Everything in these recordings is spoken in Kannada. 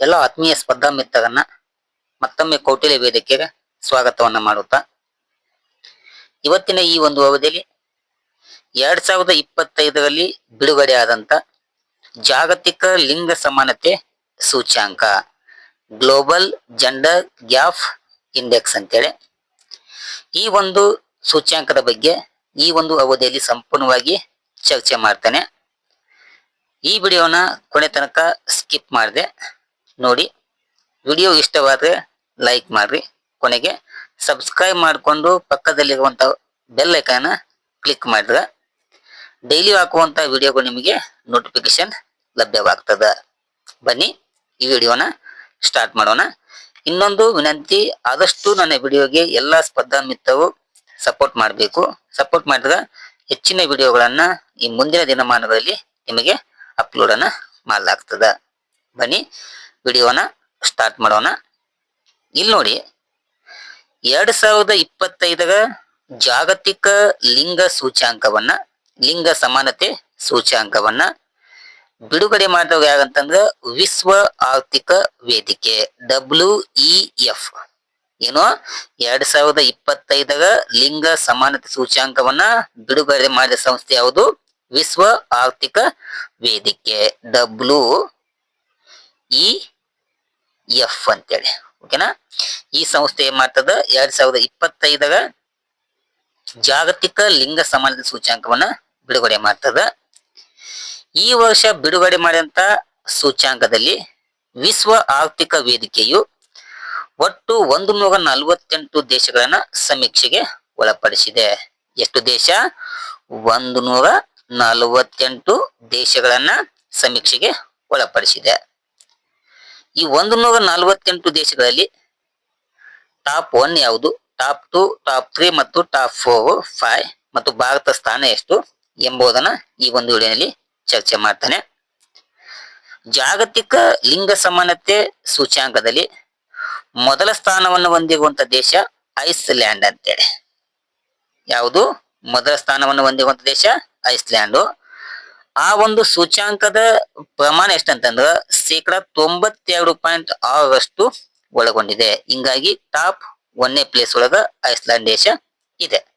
ಎಲ್ಲ ಆತ್ಮೀಯ ಸ್ಪರ್ಧಾ ಮಿತ್ರರನ್ನ ಮತ್ತೊಮ್ಮೆ ಕೌಟಿಲ್ಯ ವೇದಿಕೆಗೆ ಸ್ವಾಗತವನ್ನ ಮಾಡುತ್ತಾ. ಇವತ್ತಿನ ಈ ಒಂದು ಅವಧಿಯಲ್ಲಿ ಎರಡ್ ಸಾವಿರದ ಇಪ್ಪತ್ತೈದರಲ್ಲಿ ಬಿಡುಗಡೆ ಆದಂತ ಜಾಗತಿಕ ಲಿಂಗ ಸಮಾನತೆ ಸೂಚ್ಯಾಂಕ, ಗ್ಲೋಬಲ್ ಜೆಂಡರ್ ಗ್ಯಾಪ್ ಇಂಡೆಕ್ಸ್ ಅಂತೇಳಿ. ಈ ಒಂದು ಸೂಚ್ಯಾಂಕದ ಬಗ್ಗೆ ಈ ಒಂದು ಅವಧಿಯಲ್ಲಿ ಸಂಪೂರ್ಣವಾಗಿ ಚರ್ಚೆ ಮಾಡ್ತೇನೆ. ಈ ವಿಡಿಯೋನ ಕೊನೆ ತನಕ ಸ್ಕಿಪ್ ಮಾಡಿದೆ. ನೋಡಿ. ವಿಡಿಯೋ ಇಷ್ಟವಾದ್ರೆ ಲೈಕ್ ಮಾಡಿರಿ. ಕೊನೆಗೆ ಸಬ್ಸ್ಕ್ರೈಬ್ ಮಾಡಿಕೊಂಡು ಪಕ್ಕದಲ್ಲಿರುವಂಥ ಬೆಲ್ ಐಕಾನ್ ಕ್ಲಿಕ್ ಮಾಡಿದ್ರೆ ಡೈಲಿ ಹಾಕುವಂಥ ವಿಡಿಯೋಗಳು ನಿಮಗೆ ನೋಟಿಫಿಕೇಶನ್ ಲಭ್ಯವಾಗ್ತದೆ. ಬನ್ನಿ, ಈ ವಿಡಿಯೋನ ಸ್ಟಾರ್ಟ್ ಮಾಡೋಣ. ಇನ್ನೊಂದು ವಿನಂತಿ, ಆದಷ್ಟು ನನ್ನ ವಿಡಿಯೋಗೆ ಎಲ್ಲ ಸ್ಪರ್ಧಾ ಮಿತ್ರವು ಸಪೋರ್ಟ್ ಮಾಡಬೇಕು. ಸಪೋರ್ಟ್ ಮಾಡಿದ್ರೆ ಹೆಚ್ಚಿನ ವಿಡಿಯೋಗಳನ್ನು ಈ ಮುಂದಿನ ದಿನಮಾನದಲ್ಲಿ ನಿಮಗೆ ಅಪ್ಲೋಡನ್ನು ಮಾಡಲಾಗ್ತದೆ ಮಾಡಲಾಗ್ತದ. ಬನ್ನಿ ವಿಡಿಯೋನ ಸ್ಟಾರ್ಟ್ ಮಾಡೋಣ. ಇಲ್ಲಿ ನೋಡಿ, ಎರಡು ಸಾವಿರದ ಇಪ್ಪತ್ತೈದರ ಜಾಗತಿಕ ಲಿಂಗ ಸೂಚ್ಯಾಂಕವನ್ನ, ಲಿಂಗ ಸಮಾನತೆ ಸೂಚ್ಯಾಂಕವನ್ನ ಬಿಡುಗಡೆ ಮಾಡಿದವರು ಯಾರಂತಂದ್ರ ವಿಶ್ವ ಆರ್ಥಿಕ ವೇದಿಕೆ ಡಬ್ಲ್ಯೂ ಇ ಎಫ್ ಏನು? ಎರಡ್ ಸಾವಿರದ ಇಪ್ಪತ್ತೈದರ ಲಿಂಗ ಸಮಾನತೆ ಸೂಚ್ಯಾಂಕವನ್ನ ಬಿಡುಗಡೆ ಮಾಡಿದ ಸಂಸ್ಥೆ ಯಾವುದು? ವಿಶ್ವ ಆರ್ಥಿಕ ವೇದಿಕೆ ಡಬ್ಲ್ಯೂ ಇ ಎಫ್ ಅಂತೇಳಿ. ಓಕೆನಾ ಈ ಸಂಸ್ಥೆ ಏನ್ ಮಾಡ್ತದ ಎರಡ್ ಸಾವಿರದ ಇಪ್ಪತ್ತೈದರ ಜಾಗತಿಕ ಲಿಂಗ ಸಮಾನತೆ ಸೂಚ್ಯಾಂಕವನ್ನ ಬಿಡುಗಡೆ ಮಾಡ್ತದ. ಈ ವರ್ಷ ಬಿಡುಗಡೆ ಮಾಡಿದಂತ ಸೂಚ್ಯಾಂಕದಲ್ಲಿ ವಿಶ್ವ ಆರ್ಥಿಕ ವೇದಿಕೆಯು ಒಟ್ಟು ಒಂದು ನೂರ ನಲವತ್ತೆಂಟು ದೇಶಗಳನ್ನ ಸಮೀಕ್ಷೆಗೆ ಒಳಪಡಿಸಿದೆ. ಎಷ್ಟು ದೇಶ? ಒಂದು ನೂರ ನಲವತ್ತೆಂಟು ದೇಶಗಳನ್ನ ಸಮೀಕ್ಷೆಗೆ ಒಳಪಡಿಸಿದೆ. ಈ ಒಂದು ನೂರ ನಲವತ್ತೆಂಟು ದೇಶಗಳಲ್ಲಿ ಟಾಪ್ ಒನ್ ಯಾವುದು? ಟಾಪ್ ಟು, ಟಾಪ್ ತ್ರೀ ಮತ್ತು ಟಾಪ್ ಫೋರ್, ಫೈವ್ ಮತ್ತು ಭಾರತ ಸ್ಥಾನ ಎಷ್ಟು ಎಂಬುದನ್ನ ಈ ಒಂದು ವಿಡಿಯೋನಲ್ಲಿ ಚರ್ಚೆ ಮಾಡ್ತಾನೆ. ಜಾಗತಿಕ ಲಿಂಗ ಸಮಾನತೆ ಸೂಚ್ಯಾಂಕದಲ್ಲಿ ಮೊದಲ ಸ್ಥಾನವನ್ನು ಹೊಂದಿರುವಂತ ದೇಶ ಐಸ್ಲ್ಯಾಂಡ್ ಅಂತೇಳಿ. ಯಾವುದು? ಮೊದಲ ಸ್ಥಾನವನ್ನು ಹೊಂದಿರುವಂತ ದೇಶ ಐಸ್ಲ್ಯಾಂಡು ಆ ಒಂದು ಸೂಚ್ಯಾಂಕದ ಪ್ರಮಾಣ ಎಷ್ಟಂತಂದ್ರ ಶೇಕಡ ತೊಂಬತ್ತೆರಡು ಪಾಯಿಂಟ್ ಆರರಷ್ಟು ಒಳಗೊಂಡಿದೆ. ಹಿಂಗಾಗಿ ಟಾಪ್ ಒಂದನೇ ಪ್ಲೇಸ್ ಒಳಗ ಐಸ್ಲ್ಯಾಂಡ್ ದೇಶ ಇದೆ.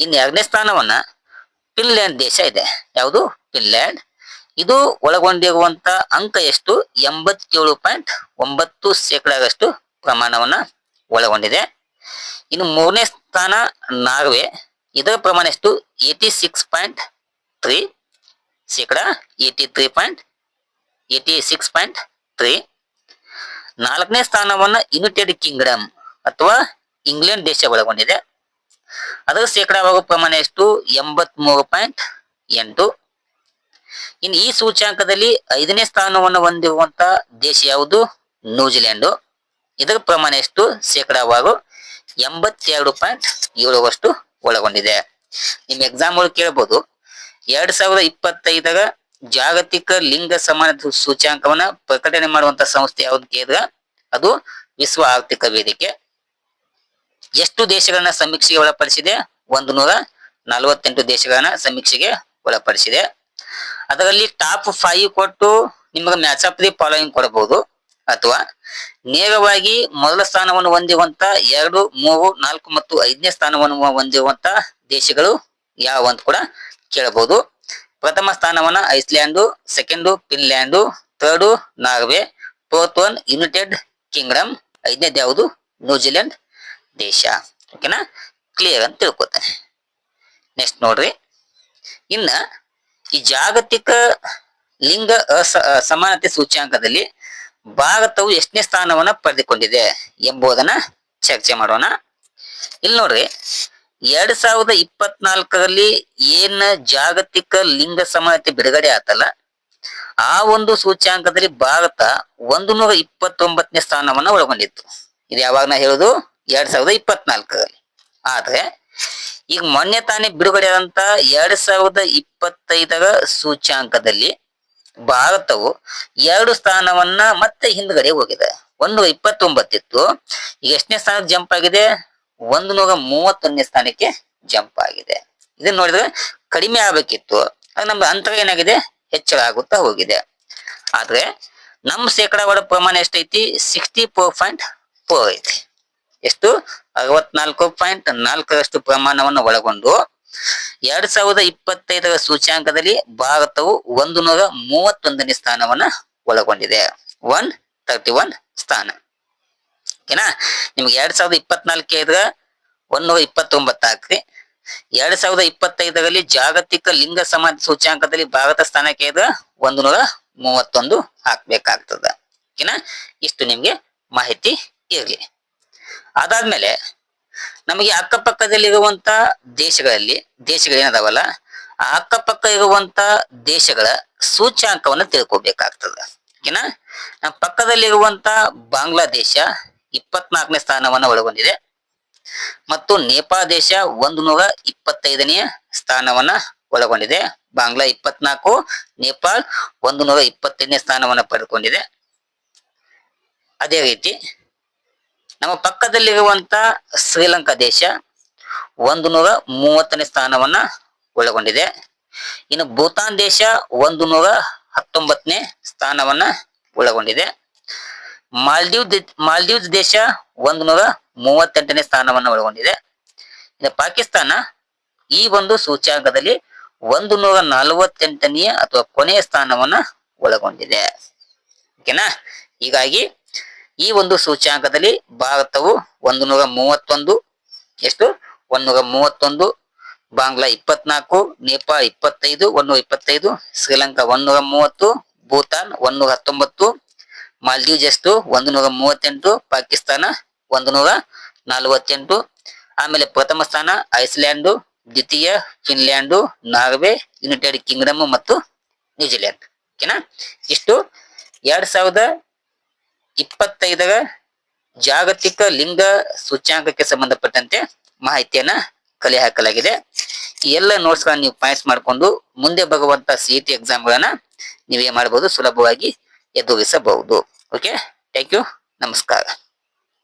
ಇನ್ನು ಎರಡನೇ ಸ್ಥಾನವನ್ನ ಫಿನ್ಲ್ಯಾಂಡ್ ದೇಶ ಇದೆ. ಯಾವುದು? ಫಿನ್ಲ್ಯಾಂಡ್. ಇದು ಒಳಗೊಂಡಿರುವಂತ ಅಂಕ ಎಷ್ಟು? ಎಂಬತ್ತೇಳು ಪಾಯಿಂಟ್ ಒಂಬತ್ತು ಶೇಕಡಾಗಷ್ಟು ಪ್ರಮಾಣವನ್ನ ಒಳಗೊಂಡಿದೆ. ಇನ್ನು ಮೂರನೇ ಸ್ಥಾನ ನಾರ್ವೆ. ಇದರ ಪ್ರಮಾಣ ಎಷ್ಟು? ಏಟಿ ಸಿಕ್ಸ್ ಪಾಯಿಂಟ್ ತ್ರೀ ಶೇಕಡ eighty three point six point three ನಾಲ್ಕನೇ ಸ್ಥಾನವನ್ನ ಯುನೈಟೆಡ್ ಕಿಂಗ್ಡಮ್ ಅಥವಾ ಇಂಗ್ಲೆಂಡ್ ದೇಶ ಒಳಗೊಂಡಿದೆ. ಅದರ ಶೇಕಡಾವಾಗುವ ಪ್ರಮಾಣ ಎಷ್ಟು? ಎಂಬತ್ ಮೂರು ಪಾಯಿಂಟ್ ಎಂಟು. ಇನ್ನು ಈ ಸೂಚ್ಯಾಂಕದಲ್ಲಿ ಐದನೇ ಸ್ಥಾನವನ್ನು ಹೊಂದಿರುವಂತಹ ದೇಶ ಯಾವುದು? ನ್ಯೂಜಿಲೆಂಡು ಇದರ ಪ್ರಮಾಣ ಎಷ್ಟು? ಶೇಕಡಾವಾರು ಎಂಬತ್ತೆರಡು ಪಾಯಿಂಟ್ ಏಳುವಷ್ಟು ಒಳಗೊಂಡಿದೆ. ನಿಮ್ಮ ಎಕ್ಸಾಮ್ ಒಳಗೆ ಕೇಳಬಹುದು ಎರಡ್ ಸಾವಿರದ ಇಪ್ಪತ್ತೈದರ ಜಾಗತಿಕ ಲಿಂಗ ಸಮಾನ ಸೂಚ್ಯಾಂಕವನ್ನ ಪ್ರಕಟಣೆ ಮಾಡುವಂತ ಸಂಸ್ಥೆ ಯಾವ್ದು ಕೇಳಿದ್ರ? ಅದು ವಿಶ್ವ ಆರ್ಥಿಕ ವೇದಿಕೆ. ಎಷ್ಟು ದೇಶಗಳನ್ನ ಸಮೀಕ್ಷೆಗೆ ಒಳಪಡಿಸಿದೆ? ಒಂದು ನೂರ ನಲವತ್ತೆಂಟು ದೇಶಗಳನ್ನ ಸಮೀಕ್ಷೆಗೆ ಒಳಪಡಿಸಿದೆ. ಅದರಲ್ಲಿ ಟಾಪ್ ಫೈವ್ ಕೊಟ್ಟು ನಿಮಗೆ ಮ್ಯಾಚ್ ಆಫ್ ದಿ ಫಾಲೋಯಿಂಗ್ ಕೊಡಬಹುದು ಅಥವಾ ನೇರವಾಗಿ ಮೊದಲ ಸ್ಥಾನವನ್ನು ಹೊಂದಿರುವಂತ ಎರಡು, ಮೂರು, ನಾಲ್ಕು ಮತ್ತು ಐದನೇ ಸ್ಥಾನವನ್ನು ಹೊಂದಿರುವಂತ ದೇಶಗಳು ಯಾವ ಅಂತ ಕೂಡ ಕೇಳಬಹುದು. ಪ್ರಥಮ ಸ್ಥಾನವನ್ನ Iceland second Finland, third Norway, fourth one United Kingdom ಐದನೇದು ಯಾವುದು? ನ್ಯೂಜಿಲೆಂಡ್ ದೇಶ. ಓಕೆನಾ? ಕ್ಲಿಯರ್ ಅಂತ ತಿಳ್ಕೊತಾನೆ ನೆಕ್ಸ್ಟ್ ನೋಡ್ರಿ. ಇನ್ನ ಈ ಜಾಗತಿಕ ಲಿಂಗ ಸಮಾನತೆ ಸೂಚ್ಯಾಂಕದಲ್ಲಿ ಭಾರತವು ಎಷ್ಟನೇ ಸ್ಥಾನವನ್ನ ಪಡೆದುಕೊಂಡಿದೆ ಎಂಬುದನ್ನ ಚರ್ಚೆ ಮಾಡೋಣ. ಇಲ್ಲಿ ನೋಡ್ರಿ ಎರಡ್ ಸಾವಿರದ ಇಪ್ಪತ್ನಾಲ್ಕರಲ್ಲಿ ಏನ ಜಾಗತಿಕ ಲಿಂಗ ಸಮಾನತೆ ಬಿಡುಗಡೆ ಆತಲ್ಲ, ಆ ಒಂದು ಸೂಚ್ಯಾಂಕದಲ್ಲಿ ಭಾರತ ಒಂದು ನೂರ ಇಪ್ಪತ್ತೊಂಬತ್ತನೇ ಸ್ಥಾನವನ್ನ ಒಳಗೊಂಡಿತ್ತು. ಇದು ಯಾವಾಗ ನಾ ಹೇಳುದು? ಎರಡ್ ಸಾವಿರದ ಇಪ್ಪತ್ನಾಲ್ಕರಲ್ಲಿ. ಆದ್ರೆ ಈಗ ಮೊನ್ನೆ ತಾನೇ ಬಿಡುಗಡೆ ಆದಂತ ಎರಡ್ ಸಾವಿರದ ಇಪ್ಪತ್ತೈದರ ಸೂಚ್ಯಾಂಕದಲ್ಲಿ ಭಾರತವು ಎರಡು ಸ್ಥಾನವನ್ನ ಮತ್ತೆ ಹಿಂದ್ಗಡೆ ಹೋಗಿದೆ. ಒಂದು ಇಪ್ಪತ್ತೊಂಬತ್ತಿತ್ತು. ಈಗ ಎಷ್ಟನೇ ಸ್ಥಾನಕ್ಕೆ ಜಂಪ್ ಆಗಿದೆ? ಒಂದು ನೂರ ಮೂವತ್ತೊಂದನೇ ಸ್ಥಾನಕ್ಕೆ ಜಂಪ್ ಆಗಿದೆ. ಇದನ್ನ ನೋಡಿದ್ರೆ ಕಡಿಮೆ ಆಗಬೇಕಿತ್ತು. ಆಗ ನಮ್ಮ ಅಂತರ ಏನಾಗಿದೆ? ಹೆಚ್ಚಳ ಆಗುತ್ತಾ ಹೋಗಿದೆ. ಆದ್ರೆ ನಮ್ಮ ಶೇಕಡಾವಾರ ಪ್ರಮಾಣ ಎಷ್ಟೈತಿ? ಸಿಕ್ಸ್ಟಿ ಫೋರ್ ಪಾಯಿಂಟ್ ಫೋರ್ ಐತಿ. ಎಷ್ಟು? ಅರವತ್ನಾಲ್ಕು ಪಾಯಿಂಟ್ ನಾಲ್ಕರಷ್ಟು ಪ್ರಮಾಣವನ್ನು ಒಳಗೊಂಡು ಎರಡ್ ಸಾವಿರದ ಇಪ್ಪತ್ತೈದರ ಸೂಚ್ಯಾಂಕದಲ್ಲಿ ಭಾರತವು ಒಂದು ನೂರ ಮೂವತ್ತೊಂದನೇ ಸ್ಥಾನವನ್ನ ಒಳಗೊಂಡಿದೆ. ಒನ್ ತರ್ಟಿ ಒನ್ ಸ್ಥಾನ. ಓಕೆನಾ? ನಿಮ್ಗೆ ಎರಡ್ ಸಾವಿರದ ಇಪ್ಪತ್ನಾಲ್ಕೈದರ ಒಂದೂರ ಇಪ್ಪತ್ತೊಂಬತ್ತು ಹಾಕ್ರಿ ಎರಡ್ ಸಾವಿರದ ಇಪ್ಪತ್ತೈದರಲ್ಲಿ ಜಾಗತಿಕ ಲಿಂಗ ಸಮಾಜ ಸೂಚ್ಯಾಂಕದಲ್ಲಿ ಭಾರತ ಸ್ಥಾನಕ್ಕೆ ಇದ್ರ ಒಂದು ನೂರ ಮೂವತ್ತೊಂದು ಹಾಕ್ಬೇಕಾಗ್ತದ. ಓಕೆನಾ? ಇಷ್ಟು ನಿಮ್ಗೆ ಮಾಹಿತಿ ಇರಲಿ. ಅದಾದ್ಮೇಲೆ ನಮಗೆ ಅಕ್ಕಪಕ್ಕದಲ್ಲಿರುವಂತ ದೇಶಗಳಲ್ಲಿ ದೇಶಗಳೇನದಾವಲ್ಲ ಆ ಅಕ್ಕಪಕ್ಕ ಇರುವಂತ ದೇಶಗಳ ಸೂಚ್ಯಾಂಕವನ್ನು ತಿಳ್ಕೊಬೇಕಾಗ್ತದ. ಓಕೆನಾ? ನಮ್ಮ ಪಕ್ಕದಲ್ಲಿರುವಂತ ಬಾಂಗ್ಲಾದೇಶ ಇಪ್ಪತ್ನಾಲ್ಕನೇ ಸ್ಥಾನವನ್ನು ಒಳಗೊಂಡಿದೆ. ಮತ್ತು ನೇಪಾಳ ದೇಶ ಒಂದು ನೂರ ಇಪ್ಪತ್ತೈದನೆಯ ಸ್ಥಾನವನ್ನ ಒಳಗೊಂಡಿದೆ. ಬಾಂಗ್ಲಾ ಇಪ್ಪತ್ನಾಲ್ಕು, ನೇಪಾಳ್ ಒಂದು ನೂರ ಇಪ್ಪತ್ತೈದನೇ ಸ್ಥಾನವನ್ನು ಪಡೆದುಕೊಂಡಿದೆ. ಅದೇ ರೀತಿ ನಮ್ಮ ಪಕ್ಕದಲ್ಲಿರುವಂತ ಶ್ರೀಲಂಕಾ ದೇಶ ಒಂದು ನೂರ ಮೂವತ್ತನೇ ಸ್ಥಾನವನ್ನ ಒಳಗೊಂಡಿದೆ. ಇನ್ನು ಭೂತಾನ್ ದೇಶ ಒಂದು ನೂರ ಹತ್ತೊಂಬತ್ತನೇ ಸ್ಥಾನವನ್ನ ಒಳಗೊಂಡಿದೆ. ಮಾಲ್ಡೀವ್ ಮಾಲ್ದೀವ್ಸ್ ದೇಶ ಒಂದು ನೂರ ಮೂವತ್ತೆಂಟನೇ ಸ್ಥಾನವನ್ನು ಒಳಗೊಂಡಿದೆ. ಇನ್ನು ಪಾಕಿಸ್ತಾನ ಈ ಒಂದು ಸೂಚ್ಯಾಂಕದಲ್ಲಿ ಒಂದು ನೂರ ನಲವತ್ತೆಂಟನೆಯ ಅಥವಾ ಕೊನೆಯ ಸ್ಥಾನವನ್ನ ಒಳಗೊಂಡಿದೆ. ಓಕೆನಾ? ಹೀಗಾಗಿ ಈ ಒಂದು ಸೂಚ್ಯಾಂಕದಲ್ಲಿ ಭಾರತವು ಒಂದು ನೂರ ಮೂವತ್ತೊಂದು, ಎಷ್ಟು? ಒಂದೂರ ಮೂವತ್ತೊಂದು, ಬಾಂಗ್ಲಾ ಇಪ್ಪತ್ನಾಲ್ಕು, ನೇಪಾಳ ಇಪ್ಪತ್ತೈದು ಒಂದೂರ ಇಪ್ಪತ್ತೈದು, ಶ್ರೀಲಂಕಾ ಒಂದೂರ ಮೂವತ್ತು, ಭೂತಾನ್ ಒಂದೂರ ಹತ್ತೊಂಬತ್ತು ಮಾಲ್ದೀವ್ಸ್ ಎಷ್ಟು? ಒಂದು ಮೂವತ್ತೆಂಟು, ಪಾಕಿಸ್ತಾನ ಒಂದು ನೂರ ನಲವತ್ತೆಂಟು. ಆಮೇಲೆ ಪ್ರಥಮ ಸ್ಥಾನ ಐಸ್ಲ್ಯಾಂಡು, ದ್ವಿತೀಯ ಫಿನ್ಲ್ಯಾಂಡು, ನಾರ್ವೆ, ಯುನೈಟೆಡ್ ಕಿಂಗ್ಡಮ್ ಮತ್ತು ನ್ಯೂಜಿಲೆಂಡ್ ಓಕೆನಾ? ಇಷ್ಟು. ಎರಡ್ ಸಾವಿರದ ಇಪ್ಪತ್ತೈದರ ಜಾಗತಿಕ ಲಿಂಗ ಸೂಚ್ಯಾಂಕಕ್ಕೆ ಸಂಬಂಧಪಟ್ಟಂತೆ ಮಾಹಿತಿಯನ್ನ ಕಲೆ ಹಾಕಲಾಗಿದೆ. ಈ ಎಲ್ಲ ನೋಟ್ಸ್ ಗಳನ್ನ ನೀವು ಪಾಯಿಂಟ್ಸ್ ಮಾಡಿಕೊಂಡು ಮುಂದೆ ಬರುವಂತ ಸಿ ಟಿ ಎಕ್ಸಾಮ್ಗಳನ್ನ ನೀವೇ ಮಾಡಬಹುದು ಸುಲಭವಾಗಿ ಎದುರಿಸಬಹುದು. ಓಕೆ ಥ್ಯಾಂಕ್ ಯು ನಮಸ್ಕಾರ.